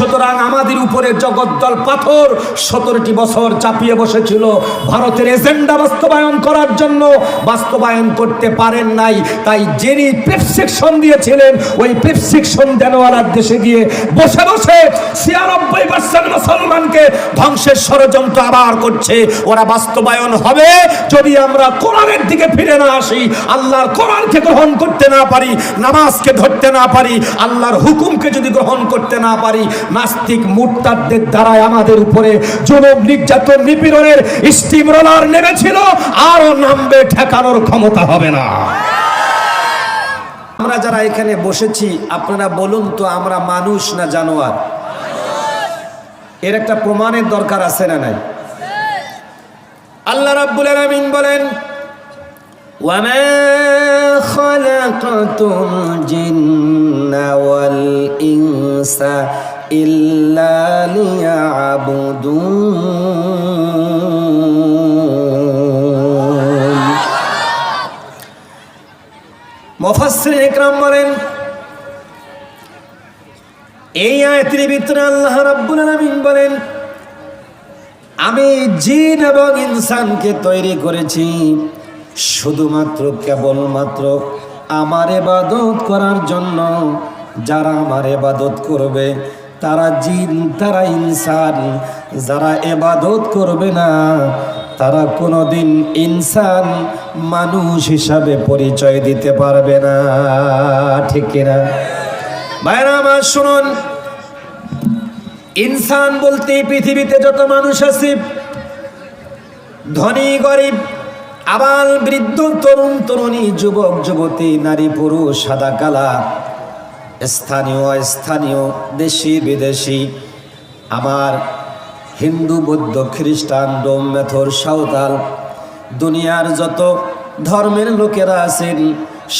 সুতরাং আমাদের উপরে জগদ্দল পাথর সতেরোটি বছর চাপিয়ে বসেছিল। ভারতের এজেন্ডা বাস্তবায়ন করার জন্য বাস্তবায়ন করতে পারেন নাই। তাই যিনি প্রেসক্রিপশন দিয়েছিলেন, ওই প্রেসক্রিপশন দেনওয়ালার দেশে গিয়ে বসে বসে ছিয়ানব্বই পার্সেন্ট মুসলমানকে ধ্বংসের ষড়যন্ত্র আবার করছে। ওরা বাস্তবায়ন হবে যদি আমরা কোরআনের দিকে ফিরে না আসি, আল্লাহর কোরআনকে গ্রহণ করতে না পারি, নামাজকে ধরতে না পারি, আল্লাহর হুকুমকে যদি গ্রহণ করতে না পারি নাস্তিক মুরতাদদের দ্বারাই আমাদের উপরে জনম নির্যাতন নিপীড়নের স্টিম রোলার নেমেছিল আরও নামবে ঠেকানোর ক্ষমতা হবে না আমরা যারা এখানে বসেছি আপনারা বলুন তো আমরা মানুষ না জানোয়ার এর একটা প্রমাণের দরকার আছে না নাই আল্লাহ রাব্বুল আলামিন বলেন وما خلقت الجن والإنس إلا ليعبدون মুফাসসির ইকরাম বলেন এই আয়াতের ভিতরে আল্লাহ রাব্বুল আলামিন বলেন আমি জিন এবং ইনসানকে তৈরি করেছি শুধুমাত্র কেবলমাত্র আমার এবাদত করার জন্য যারা আমার এবাদত করবে তারা জিন, তারা ইনসান, যারা এবাদত করবে না, তারা কোনোদিন ইনসান মানুষ হিসাবে পরিচয় দিতে পারবে না। ঠিক কিনা ভাইরা, আমার শুনুন, ইনসান বলতে পৃথিবীতে যত মানুষ আছে, ধনী, গরিব, আবাল বৃদ্ধ, তরুণ, তরুণী, যুবক, যুবতী, নারী, পুরুষ, সাদা কালা স্থানীয় স্থানীয় দেশি, বিদেশি। আমার হিন্দু, বৌদ্ধ, খ্রিস্টান, ডোম, মেথর, সাঁওতাল, দুনিয়ার যত ধর্মের লোকেরা আছেন,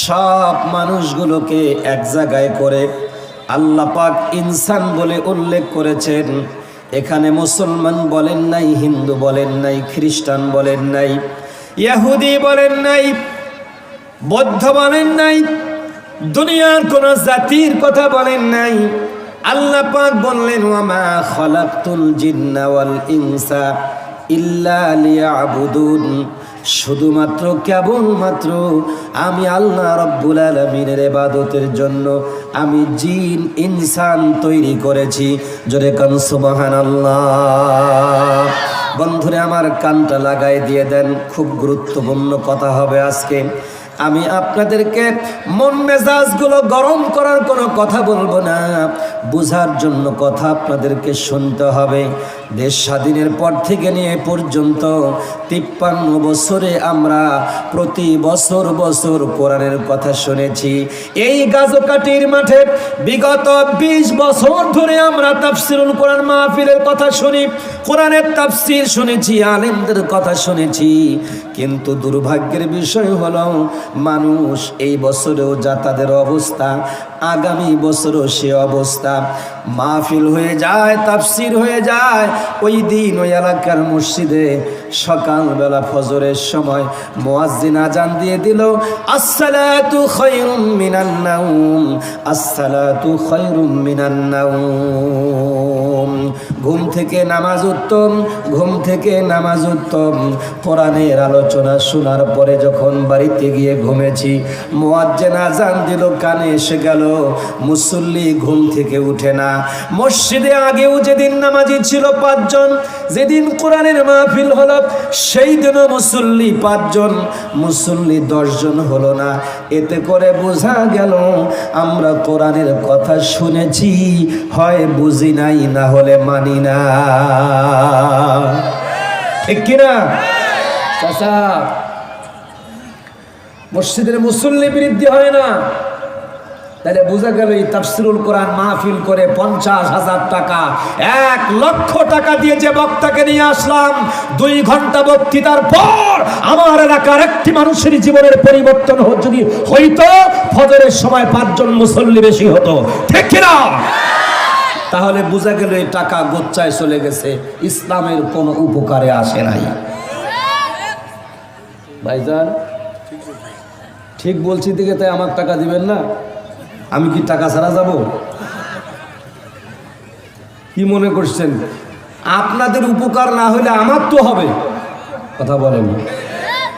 সব মানুষগুলোকে এক জায়গায় করে আল্লাহ পাক ইনসান বলে উল্লেখ করেছেন। এখানে মুসলমান বলেন নাই, হিন্দু বলেন নাই, খ্রিস্টান বলেন নাই, ইয়াহুদি বলেন নাই, বৌদ্ধ বলেন নাই দুনিয়ার কোন জাতির কথা বলেন নাই। আল্লাহ পাক বললেন, ওয়ামা খলাকতুল জিন্না ওয়াল ইনসা ইল্লা লিয়াবুদুন। শুধুমাত্র কেবলমাত্র আমি আল্লাহ রব্বুল আলমিনের এবাদতের জন্য আমি জিন, ইনসান তৈরি করেছি। জোরে কান সুবাহান আল্লাহ বন্ধুরে, আমার কানটা লাগাই দিয়ে দেন। খুব গুরুত্বপূর্ণ কথা হবে আজকে। আমি আপনাদেরকে মন মেজাজগুলো গরম করার কোনো কথা বলব না। বুঝার জন্য কথা আপনাদেরকে শুনতে হবে। দেশ স্বাধীনের পর থেকে নিয়ে পর্যন্ত তিপ্পান্ন বছরে আমরা প্রতি বছর বছর কোরআনের কথা শুনেছি। এই গাজকাটির মাঠে বিগত ২০ বছর ধরে আমরা তাফসিরুল কোরআন মাহফিলের কথা শুনি, কোরআনের তাফসির শুনেছি, আলেমদের কথা শুনেছি। কিন্তু দুর্ভাগ্যের বিষয় হলো, মানুষ এই বছরেও যা তাদের অবস্থা, আগামী বছরও সে অবস্থা। মাহফিল হয়ে যায়, তাফসির হয়ে যায় ওই দিন ওই এলাকার মসজিদে সকালবেলা ফজরের সময় মোয়াজ্জিন আজান দিয়ে দিল, আসসালাতু খায়রুম মিনান নাউম আসসালাতু খায়রুম মিনান নাউম ঘুম থেকে নামাজ উত্তম, ঘুম থেকে নামাজ উত্তম। কোরআনের আলোচনা শোনার পরে যখন বাড়িতে গিয়ে ঘুমেছি, মোয়াজ্জেন আজান দিল, কানে এসে গেল, মুসল্লি ঘুম থেকে উঠে না। মসজিদে আগেও যেদিন নামাজি ছিল পাঁচজন, যেদিন কোরআনের মাহফিল হলো সেই দিনও মুসল্লি পাঁচজন, মুসল্লি দশজন হলো না। এতে করে বোঝা গেল, আমরা কোরআনের কথা শুনেছি, হয় বুঝি নাই, না হলে মানি না। ঠিক কিনা? চাচা, মসজিদের মুসল্লি বৃদ্ধি হয় না। তাহলে বোঝা গেল এই তাফসিরুল কোরআন মাহফিল করে পঞ্চাশ হাজার টাকা। এক লক্ষ টাকা দিয়ে যে বক্তাকে নিয়ে আসলাম, দুই ঘণ্টা বক্তৃতার পর আমার এলাকার একটি মানুষের জীবনের পরিবর্তন যদি হইতো, ফজরের সময় পাঁচজন মুসল্লি বেশি হতো। ঠিক কিনা তাহলে বোঝা গেল এই টাকা গোচ্চায় চলে গেছে, ইসলামের কোনো উপকারে আসে নাই। ভাইজান, ঠিক বলছি দিকে তাই আমার টাকা দিবেন না? আমি কি টাকা ছাড়া যাব? কি মনে করছেন? আপনাদের উপকার না হলে আমার তো হবে। কথা বলেন।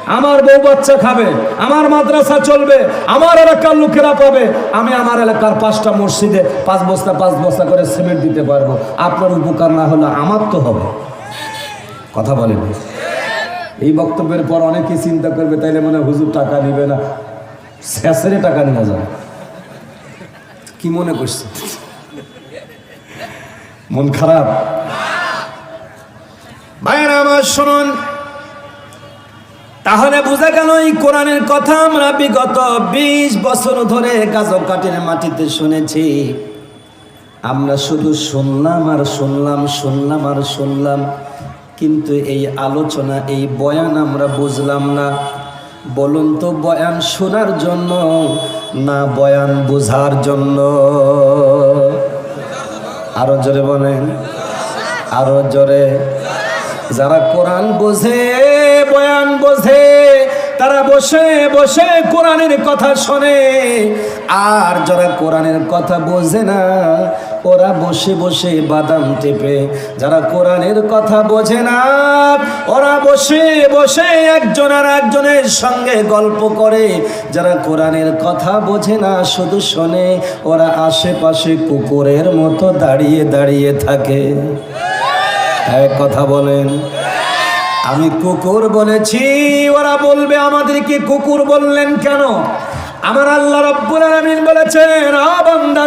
আমার বউ বাচ্চা খাবে, আমার মাদ্রাসা চলবে, আমার এলাকার লোকেরা পাবে। আমি আমার এলাকার পাঁচটা মসজিদে পাঁচ বস্তা পাঁচ বস্তা করে সিমেন্ট দিতে পারব। আপনার উপকার না হলে আমার তো হবে। কথা বলেন। এই বক্তব্যের পর অনেকেই চিন্তা করবে, তাইলে মানে হুজুর টাকা নিবে না। শেষেরে টাকা নেওয়া যাবে। কি মনে করছে? মন খারাপ? ভাইয়েরা, আমার শুনুন। তাহলে বোঝা গেল এই কোরআনের কথা আমরা বিগত বিশ বছর ধরে কাটির মাটিতে শুনেছি। আমরা শুধু শুনলাম আর শুনলাম শুনলাম আর শুনলাম, কিন্তু এই আলোচনা, এই বয়ান আমরা বুঝলাম না। বলুন তো বয়ান শোনার জন্য না বয়ান বোঝার জন্য? আরও জোরে বলেন। আরও জোরে। যারা কোরআন বোঝে, বয়ান বোঝে, তারা বসে বসে কোরআনের কথা শোনে। আর যারা কোরআনের কথা বোঝে না ওরা বসে বসে বাদাম টেপে, যারা কোরআনের কথা বোঝে না, ওরা বসে বসে একজন আর একজনের সঙ্গে গল্প করে। যারা কোরআনের কথা বোঝে না, শুধু শোনে, ওরা আশেপাশে কুকুরের মতো দাঁড়িয়ে দাঁড়িয়ে থাকে। এক কথা বলেন, আমি কুকুর বলেছি, ওরা বলবে আমাদেরকে কুকুর বললেন কেন? আমার আল্লাহ রব্বুল আলামিন বলেছেন আ বান্দা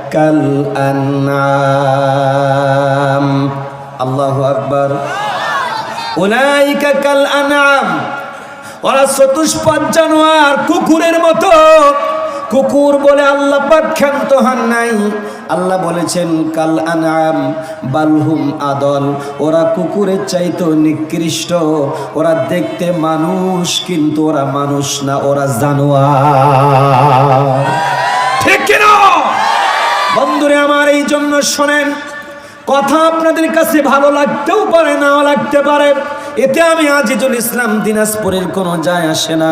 কাল্নাম আল্লাহ আকবর। আকবার কাল আনাম ওরা চতুষ্পদ জানোয়ার কুকুরের মতো। কুকুর বলে আল্লাহ প্রখ্যাত হন নাই। আল্লাহ বলেছেন কাল আনাম বালহুম আদল। ওরা কুকুরের চাইতো নিকৃষ্ট। ওরা দেখতে মানুষ, কিন্তু ওরা মানুষ না, ওরা জানোয়ার। ঠিক কিনা? বন্ধুরে আমার এই জন্য শোনেন, কথা আপনাদের কাছে ভালো লাগতেও পারে, নাও লাগতে পারে। এতে আমি আজিজুল ইসলাম দিনাজপুরের কোনো যায় আসে না।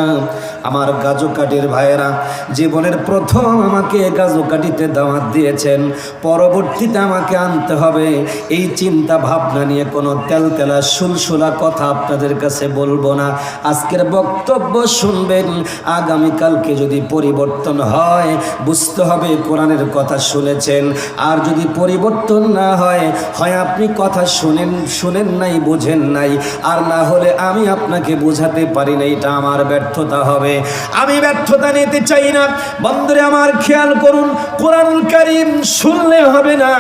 আমার গাজুকাটির ভাইয়েরা, জীবনের প্রথম আমাকে গাজুকাটিতে দাওয়াত দিয়েছেন। পরবর্তীতে আমাকে আনতে হবে। এই চিন্তা ভাবনা নিয়ে কোনো তেলতেলা, সুলসুলা কথা আপনাদের কাছে বলব না। আজকের বক্তব্য শুনবেন। আগামীকালকে যদি পরিবর্তন হয়, বুঝতে হবে কোরআনের কথা শুনেছেন। আর যদি পরিবর্তন না হয় হয় আপনি কথা শুনেন শুনেন নাই, বোঝেন নাই। আর না হলে আমি আপনাকে বোঝাতে পারি না, এটা আমার ব্যর্থতা হবে। আমি ব্যর্থতা নিতে চাই না। বন্ধুরে আমার খেয়াল করুন, কোরআনুল কারিম শুনলে হবে না,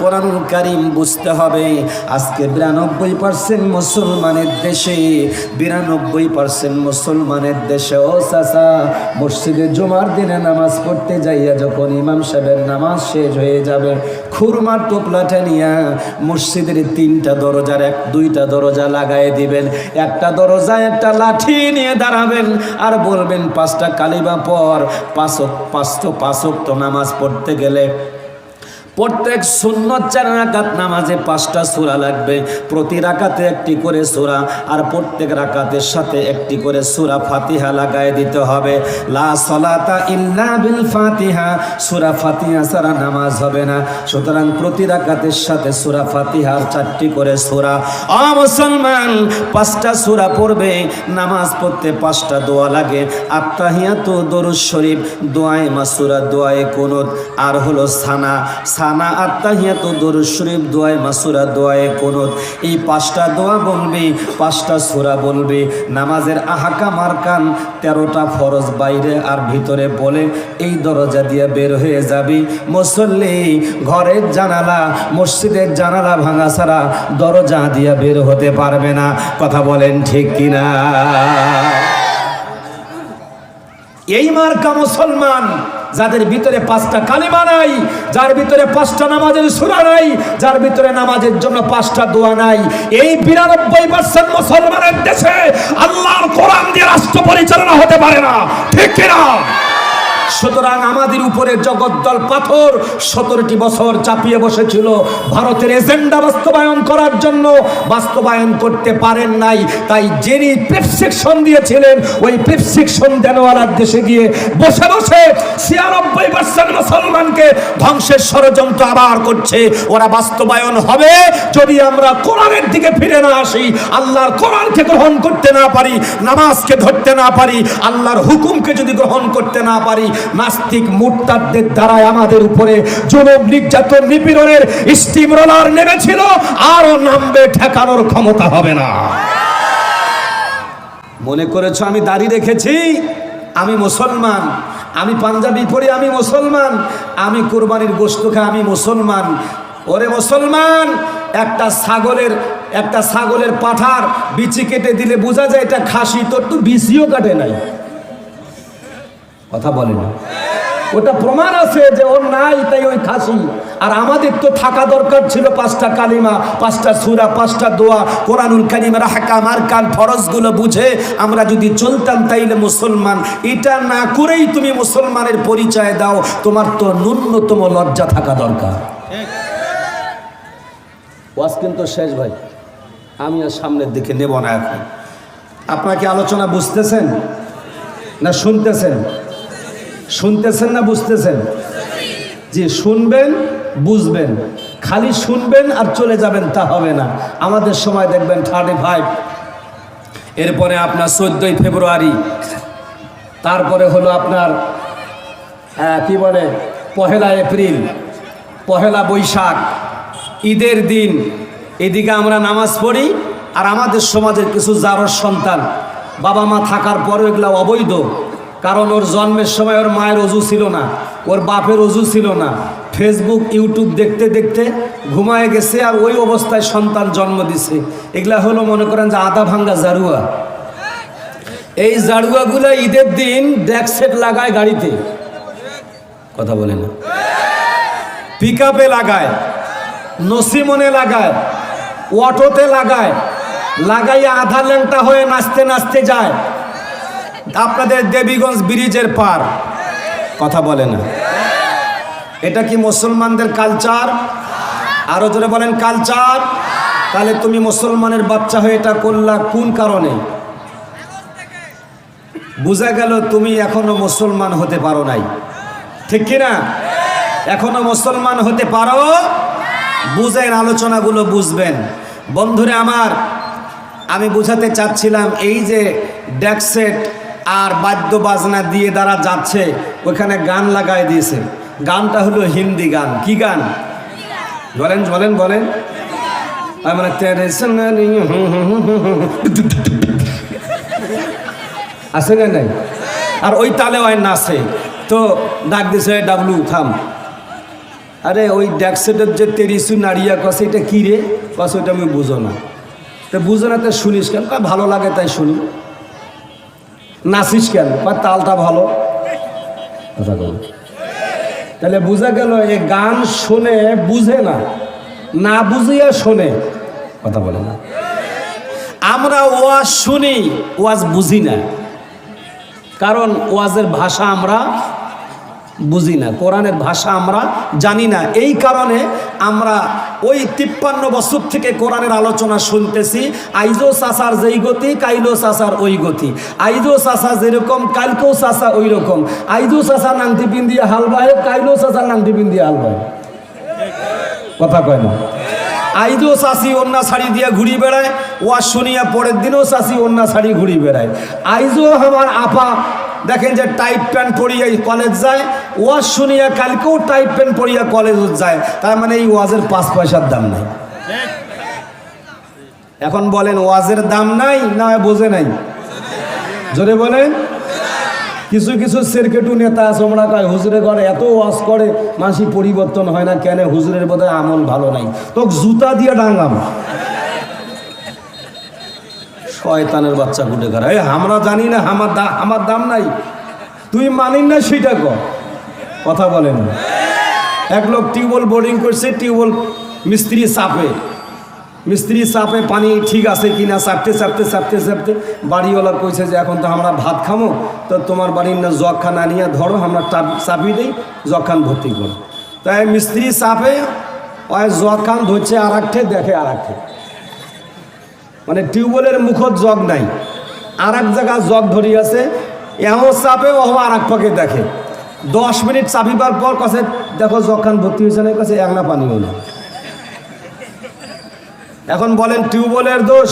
কোরআনুল কারিম বুঝতে হবে। আজকে বিরানব্বই পার্সেন্ট মুসলমানের দেশে, বিরানব্বই পার্সেন্ট মুসলমানের দেশে, ও চাষা মসজিদে জুমার দিনে নামাজ পড়তে যাইয়া যখন ইমাম সাহেবের নামাজ শেষ হয়ে যাবে খুরমার টোপলাটা নিয়া মসজিদের তিনটা দরজার এক, দুইটা দরজা লাগায় দিবেন। একটা দরজা একটা লাঠি নিয়ে দাঁড়াবেন, আর বলবেন পাঁচটা কালিবা পর পাঁচক পাঁচটো পাঁচক তো নামাজ পড়তে গেলে প্রত্যেক সুন্নত চার রাকাত নামাজে পাঁচটা সূরা লাগবে। প্রতি রাকাতে একটি করে সূরা আর প্রত্যেক রাকাতের সাথে একটি করে সূরা ফাতিহা লাগায় দিতে হবে। লা সলাতা ইল্লা বিল ফাতিহা। সূরা ফাতিহা ছাড়া নামাজ হবে না। সুতরাং প্রতি রাকাতের সাথে সূরা ফাতিহার চারটি করে সূরা। অ মুসলমান, পাঁচটা সূরা পড়বে, নামাজ পড়তে পাঁচটা দোয়া লাগে। আত্তাহিয়াতু দরুদ শরীফ, দোয়ায়ে মাসুরা দোয়ায়ে কুনুত। আর হলো সানা সানা আত্তাহিয়াত দরুদ শরীফ দোয়ায় মাসুরা দোয়ায় কুনুত। এই পাঁচটা দোয়া বলবে, পাঁচটা সূরা বলবে। নামাজের আহাকা মারকান তেরোটা ফরজ বাইরে আর ভিতরে বলে এই দরজা দিয়ে বের হয়ে যাবি। মুসল্লি, ঘরের জানালা, মসজিদের জানালা ভাঙা ছাড়া দরজা দিয়ে বের হতে পারবে না। কথা বলেন ঠিক কিনা? এই মার্কা মুসলমান যাদের ভিতরে পাঁচটা কালিমা নাই, যার ভিতরে পাঁচটা নামাজের সুরা নাই, যার ভিতরে নামাজের জন্য পাঁচটা দোয়া নাই, এই বিরানব্বই পার্সেন্ট মুসলমানের দেশে আল্লাহর কোরআন দিয়ে রাষ্ট্র পরিচালনা হতে পারে না। ঠিক কিনা? সুতরাং আমাদের উপরে জগদ্দল পাথর সতেরোটি বছর চাপিয়ে বসেছিল। ভারতের এজেন্ডা বাস্তবায়ন করার জন্য বাস্তবায়ন করতে পারেন নাই। তাই যিনি প্রেসক্রিপশন দিয়েছিলেন, ওই প্রেসক্রিপশন দেনওয়ালার দেশে গিয়ে বসে বসে ছিয়ানব্বই পার্সেন্ট মুসলমানকে ধ্বংসের ষড়যন্ত্র আবার করছে। ওরা বাস্তবায়ন হবে যদি আমরা কোরআনের দিকে ফিরে না আসি। আল্লাহর কোরআনকে গ্রহণ করতে না পারি, নামাজকে ধরতে না পারি, আল্লাহর হুকুমকে যদি গ্রহণ করতে না পারি নাস্তিক মুরতাদদের দ্বারাই আমাদের উপরে জনম নির্যাতন, নিপীড়নের স্টিম রোলার নেমেছিল। আরও নামবে, ঠেকানোর ক্ষমতা হবে না। মনে করেছ আমি দাড়ি রেখেছি? আমি মুসলমান। আমি পাঞ্জাবি পরে, আমি মুসলমান। আমি কোরবানির গোস্ত খাই, আমি মুসলমান। ওরে মুসলমান, একটা ছাগলের একটা ছাগলের পাঠার বিচি কেটে দিলে বোঝা যায় এটা খাসি, তোর তো বিচিও কাটে নাই। কথা বলে না ওটা প্রমাণ আছে যে ওর নাই, তাই ওই খাসি। আর আমাদের তো থাকা দরকার ছিল পাঁচটা কালিমা, পাঁচটা সুরা, পাঁচটা দোয়া। কোরআনুল কালিমের হাকাম আর কান ফরজগুলো বুঝে আমরা যদি চলতাম তাইলে মুসলমান। এটা না করেই তুমি মুসলমানের পরিচয় দাও, তোমার তো ন্যূনতম লজ্জা থাকা দরকার। ওয়াজ কিন্তু শেষ ভাই। আমি আর সামনের দিকে নেব না এখন। আপনাকে আলোচনা বুঝতেছেন না শুনতেছেন? শুনতেছেন না বুঝতেছেন? যে শুনবেন, বুঝবেন। খালি শুনবেন আর চলে যাবেন, তা হবে না। আমাদের সময় দেখবেন থার্টি ফাইভ এরপরে আপনার চোদ্দোই ফেব্রুয়ারি। তারপরে হলো আপনার কি বলে? পহেলা এপ্রিল, পহেলা বৈশাখ। ঈদের দিন। এদিকে আমরা নামাজ পড়ি আর আমাদের সমাজের কিছু জারর সন্তান। বাবা মা থাকার পরেও এগুলো অবৈধ। কারণ ওর জন্মের সময় ওর মায়ের অজু ছিল না, ওর বাপের অজু ছিল না। ফেসবুক ইউটিউব দেখতে দেখতে ঘুমায় গেছে আর ওই অবস্থায় সন্তান জন্ম দিছে। এগুলা হলো মনে করেন যে আদা ভাঙ্গা জারুয়া। এই জারুয়াগুলো ঈদের দিন ডেক সেট লাগায় গাড়িতে। কথা বলে না। পিক লাগায়, নসিমনে লাগায়, অটোতে লাগায়, লাগাইয়া আধা ল্যাংটা হয়ে নাচতে নাচতে যায়। আপনাদের দেবীগঞ্জ ব্রিজের পার। কথা বলে না। এটা কি মুসলমানদের কালচার আরও জোরে বলেন কালচার তাহলে তুমি মুসলমানের বাচ্চা হয়ে এটা করলা কোন কারণে? বোঝা গেল তুমি এখনও মুসলমান হতে পারো নাই। ঠিক কিনা এখনও মুসলমান হতে পারো? বুঝেন, আলোচনাগুলো বুঝবেন। বন্ধুরে আমার, আমি বুঝাতে চাচ্ছিলাম এই যে ডেকসেট আর বাদ্য বাজনা দিয়ে দ্বারা যাচ্ছে ওখানে গান লাগাই দিয়েছে গানটা হলো হিন্দি গান কি গান বলেন বলেন বলেন মানে তেরে আছে না নাই আর ওই তালে ওই নাচে তো ডাক দিছে ডাবলু থাম আরে ওই ড্যাকসেটের যে তেরিসু নাড়িয়া কষে এটা কী রে কষে ওইটা আমি বুঝো না তো বুঝো না তো শুনিস কেন ভালো লাগে তাই শুনি নাচিস কেন? তালটা ভালো? তাহলে বোঝা গেল এ গান শোনে, বুঝে না। না বুঝিয়া শোনে। কথা বলে না। আমরা ওয়াজ শুনি, ওয়াজ বুঝি না। কারণ ওয়াজের ভাষা আমরা বুঝি না। কোরআনের ভাষা আমরা জানি না। এই কারণে আমরা ওই তিপ্পান্ন বছর থেকে কোরআনের আলোচনা শুনতেছি। আইজো সাসার যেই গতি, কাইলো সাসার ওই গতি। আইজো সাসা যেরকম, কালকেও সাসা ওই রকম আইজো সাসা নাংটি হাল বাহে, কাইলো সাসা নাংটি হাল বাহে। কথা কয় না? আইজও চাষি অন্যা শাড়ি দিয়ে ঘুরি বেড়ায় ওয়া শুনিয়া পরের দিনও চাষি অন্যা শাড়ি ঘুরি বেড়ায়। আইজও আমার আপা দেখেন যে টাইপ প্যান্ট পরিয়া কলেজ যায়, ওয়াজ শুনিয়া কালকেও টাইপ প্যান্ট পরিয়া কলেজ যায়, তার মানে এই ওয়াজের পাঁচ পয়সার দাম নাই। এখন বলেন, ওয়াজের দাম নাই না বোঝে নাই? জোরে বলেন। কিছু কিছু সেরকেটু নেতা আছে আমরা কয় হুজুরে করে এত ওয়াজ করে মাসি পরিবর্তন হয় না কেন? হুজুরের বোধহয় আমল ভালো নাই। তো জুতা দিয়ে ডাঙ্গাম শয়তানের বাচ্চা গুটে করা এই, আমরা জানি না, আমার দা আমার দাম নাই। তুই মানিস না সেটা কর কথা বলেন। এক লোক টিউবওয়েল বোর্ডিং করছে, টিউবওয়েল মিস্ত্রি চাপে। মিস্ত্রি চাপে, পানি ঠিক আছে কি না, চাপতে চাপতে চাপতে চাপতে বাড়িওয়ালা কইছে যে, এখন তো আমরা ভাত খামো, তো তোমার বাড়ির না জগ খান আনিয়া ধরো, আমরা চাপিয়ে দিই জগ খান ভর্তি করো। তাই মিস্ত্রি চাপে, ওই জগ খান ধরছে আর দেখে আর মানে টিউবওয়েলের মুখত জগ নাই। আর এক জায়গা জগ ধরি আছে, এমন চাপে ও আর এক পাকে দেখে। দশ মিনিট চাপিবার পর কাছে, দেখো জগ খান ভর্তি হয়েছে না, কাছে এক না পানি হলো এখন বলেন টিউবওয়েলের দোষ?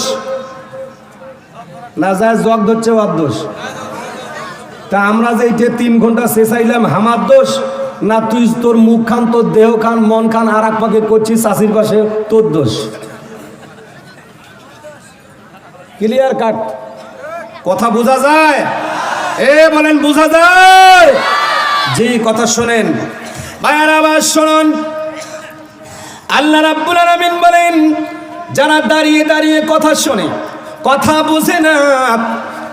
না যায় জগ ধরছে ওর দোষ। তা আমরা যে এইটা তিন ঘণ্টা শেষাইলাম হামার দোষ? না তুই তোর মুখ খান, তোর দেহ খান, মন খান আর এক পাকে করছিস চাষির পাশে তোর দোষ। ক্লিয়ার কাট কথা বোঝা যায়? এ, বলেন, বোঝা যায়? যে কথা শোনেন। ভাইয়ার আবার শুনুন। আল্লাহ রাব্বুল আলামিন বলেন, যারা দাঁড়িয়ে দাঁড়িয়ে কথা শোনে, কথা বোঝে না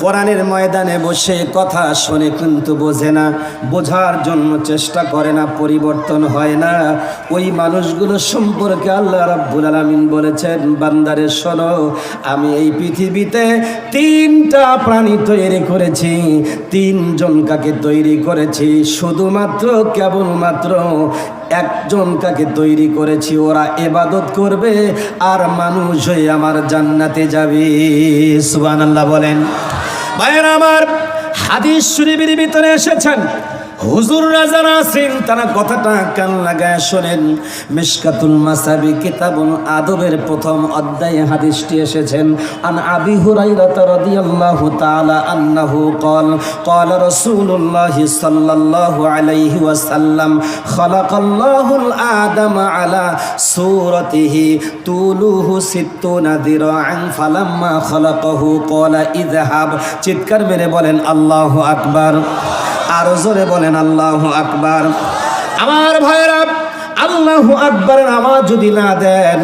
কোরআনের ময়দানে বসে কথা শোনে কিন্তু বোঝে না, বোঝার জন্য চেষ্টা করে না, পরিবর্তন হয় না। ওই মানুষগুলো সম্পর্কে আল্লাহ রাব্বুল আলামিন বলেছেন, বান্দারে শোনো, আমি এই পৃথিবীতে তিনটা প্রাণী তৈরি করেছি, তিনজন কাকে তৈরি করেছি, শুধুমাত্র, কেবলমাত্র একজন কাকে তৈরি করেছি, ওরা এবাদত করবে আর মানুষ হয়ে আমার জান্নাতে যাবে। সুবহানাল্লাহ বলেন। ভাইয়ের আমার হাদিস শরীফের ভিতরে এসেছেন। হুজুররা যারা আছেন, তারা কথাটা কান লাগায় শোনেন। মিশকাতুল মাসাবি কিতাবুল আদবের প্রথম অধ্যায়ে হাদিসটি এসেছেন। আন আবি হুরাইরাতা রাদিয়াল্লাহু তাআলা আন্নাহু ক্বাল ক্বাল রাসূলুল্লাহ সাল্লাল্লাহু আলাইহি ওয়াসাল্লাম, খালাকাল্লাহুল আদম আলা সূরাতিহি তুলুহু সিত্তুনা দিরাআন ফালাম্মা খালাকাহু ক্বাল ইযহাব চিৎকার মেরে বলেন, আল্লাহু আকবার। আল্লাহু আরও জোরে বলেন আল্লাহ আকবার। আমার ভাইরা আল্লাহ আকবরের আওয়াজ যদি না দেন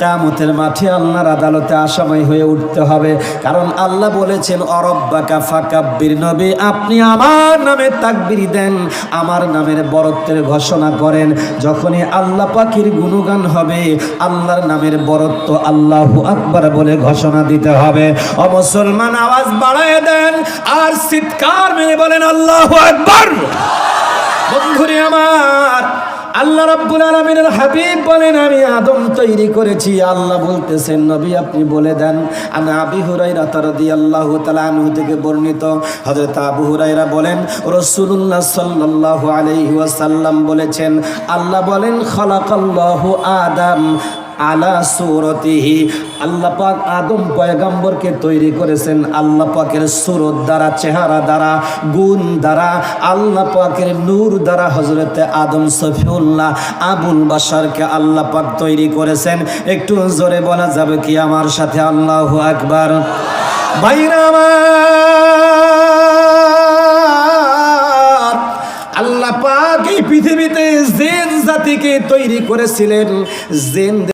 কামতের মাঠে আল্লাহর আদালতে আসামাই হয়ে উঠতে হবে। কারণ আল্লাহ বলেছেন, অরব্বাকা ফাকাব্বির নবী, আপনি আমার নামে তাকবির দেন, আমার নামের বরত্বের ঘোষণা করেন। যখনই আল্লাহ পাখির গুণগান হবে, আল্লাহর নামের বরত্ব আল্লাহ আকবার বলে ঘোষণা দিতে হবে। ও মুসলমান, আওয়াজ বাড়ায় দেন আর চিৎকার মেরে বলেন, আল্লাহ আকবার! বন্ধুরে আমার আল্লাহ রাব্বুল আলামিনের হাবিব বলেন, আমি আদম তৈরি করেছি। আল্লাহ বলতেছেন, নবী, আপনি বলে দেন আনা আবি হুরাইরা রাদিয়াল্লাহু তাআলা আনহু থেকে বর্ণিত। হযরত আবু হুরাইরা বলেন, রাসূলুল্লাহ সাল্লাল্লাহু আলাইহি ওয়াসাল্লাম বলেছেন, আল্লাহ বলেন, খালাকাল্লাহু আদম আলা সুরতিহি। আল্লাহ পাক আদম পয়গাম্বরকে তৈরি করেছেন আল্লাহ পাকের সুরত দ্বারা, চেহারা দ্বারা, গুণ দ্বারা, আল্লাহ পাকের নূর দ্বারা হজরতে আদম সফিউল্লাহ আবুল বাসারকে আল্লাহ পাক তৈরি করেছেন। একটু জোরে বলা যাবে কি আমার সাথে? আল্লাহু আকবার। বাইরা আল্লাহ পাক এই পৃথিবীতে জেন জাতিকে তৈরি করেছিলেন। জেন